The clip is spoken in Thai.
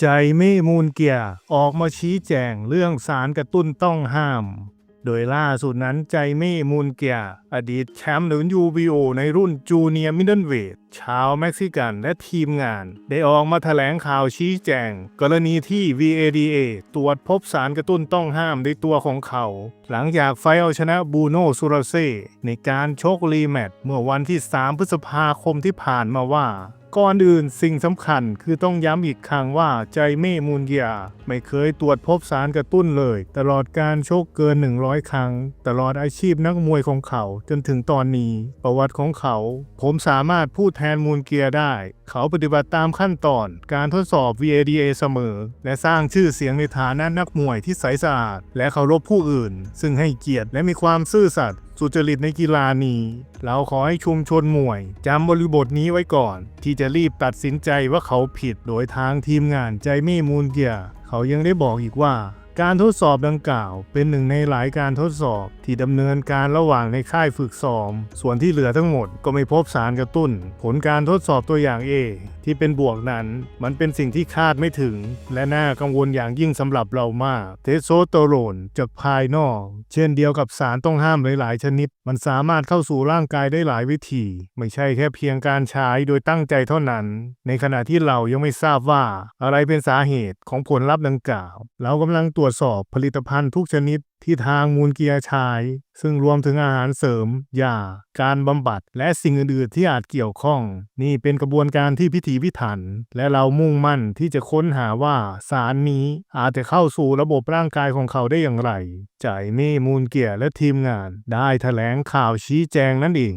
ใจเม่มูลเกียร์ออกมาชี้แจงเรื่องสารกระตุ้นต้องห้าม โดยล่าสุดนั้นใจเม่มูลเกียร์อดีตแชมป์หรือ UBO ในรุ่นจูเนียร์มิดเดิลเวทชาวเม็กซิกันและทีมงาน ได้ออกมาแถลงข่าวชี้แจง กรณีที่ VADA ตรวจพบสารกระตุ้นต้องห้ามในตัวของเขา หลังจากไฟเอาชนะบูโนซูราเซในการชกรีแมตช์เมื่อวันที่ 3 พฤษภาคมที่ผ่านมาว่า ก่อนอื่นสิ่งสำคัญคือต้องย้ำอีกครั้งว่าใจเม่มูนเกียไม่เคยตรวจพบสารกระตุ้นเลย ตลอดการชกเกิน 100 ครั้ง ตลอดอาชีพนักมวยของเขาจนถึงตอนนี้ ประวัติของเขา ผมสามารถพูดแทนมูนเกียได้ เขาปฏิบัติตามขั้นตอนการทดสอบ VADA เสมอ และสร้างชื่อเสียงในฐานะนักมวยที่ใสสะอาด และเคารพผู้อื่น ซึ่งให้เกียรติและมีความซื่อสัตย์ สุจริตในกีฬานี้ เราขอให้ชุมชนมวยจำบริบทนี้ไว้ก่อน ที่จะรีบตัดสินใจว่าเขาผิดโดยทางทีมงานใจไม่มูลเกียร์เขายังได้บอกอีกว่า การทดสอบดังกล่าว เป็นหนึ่งในหลายการทดสอบที่ดำเนินการระหว่างในค่ายฝึกซ้อม ส่วนที่เหลือทั้งหมดก็ไม่พบสารกระตุ้น ผลการทดสอบตัวอย่าง A ที่เป็นบวกนั้น มันเป็นสิ่งที่คาดไม่ถึง และน่ากังวลอย่างยิ่งสำหรับเรามาก เทสโซสเตอโรนจากภายนอก เช่นเดียวกับสารต้องห้ามหลาย ๆ ชนิด มันสามารถเข้าสู่ร่างกายได้หลายวิธี ไม่ใช่แค่เพียงการใช้โดยตั้งใจเท่านั้น ในขณะที่เรายังไม่ทราบว่า อะไรเป็นสาเหตุของผลลัพธ์ดังกล่าว เรากำลังตรววจสอบผลิตภัณฑ์ทุกชนิดที่ทางมูลเกียร์ใช้ซึ่งรวมถึงอาหารเสริมยาการบำบัด และสิ่งอื่นๆที่อาจเกี่ยวข้อง นี่เป็นกระบวนการที่พิถีพิถัน และเรามุ่งมั่นที่จะค้นหาว่าสารนี้อาจจะเข้าสู่ระบบร่างกายของเขาได้อย่างไรจ่ายเม่มูลเกียร์และทีมงาน ได้แถลงข่าวชี้แจงนั่นเอง